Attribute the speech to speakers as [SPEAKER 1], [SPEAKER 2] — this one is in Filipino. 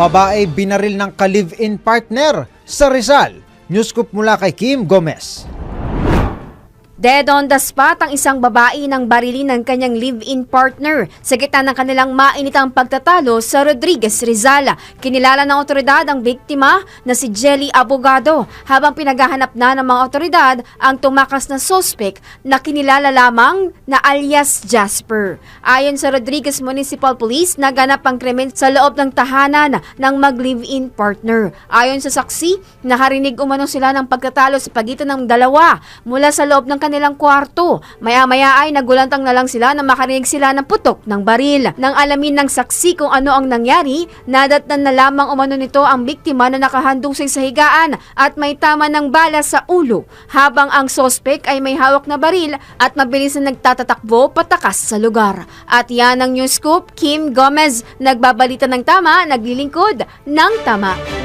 [SPEAKER 1] Babae binaril ng ka-live-in partner sa Rizal. Newscoop mula kay Kim Gomez.
[SPEAKER 2] Dead on the spot ang isang babae ng barilin ng kanyang live-in partner sa gitna ng kanilang mainitang pagtatalo sa Rodriguez Rizal. Kinilala ng otoridad ang biktima na si Jelly Abogado habang pinaghahanap na ng mga otoridad ang tumakas na sospek na kinilala lamang na alias Jasper. Ayon sa Rodriguez Municipal Police, naganap ang krimen sa loob ng tahanan ng mag-live-in partner. Ayon sa saksi, nakarinig umano sila ng pagtatalo sa pagitan ng dalawa mula sa loob ng kanilang kwarto. Maya-maya ay nagulantang na lang sila na makarinig sila ng putok ng baril. Nang alamin ng saksi kung ano ang nangyari, nadatnan na lamang umano nito ang biktima na nakahandusay sa higaan at may tama ng bala sa ulo habang ang sospek ay may hawak na baril at mabilis na nagtatatakbo patakas sa lugar. At yan ang news scoop, Kim Gomez, nagbabalita ng tama, naglilingkod ng tama.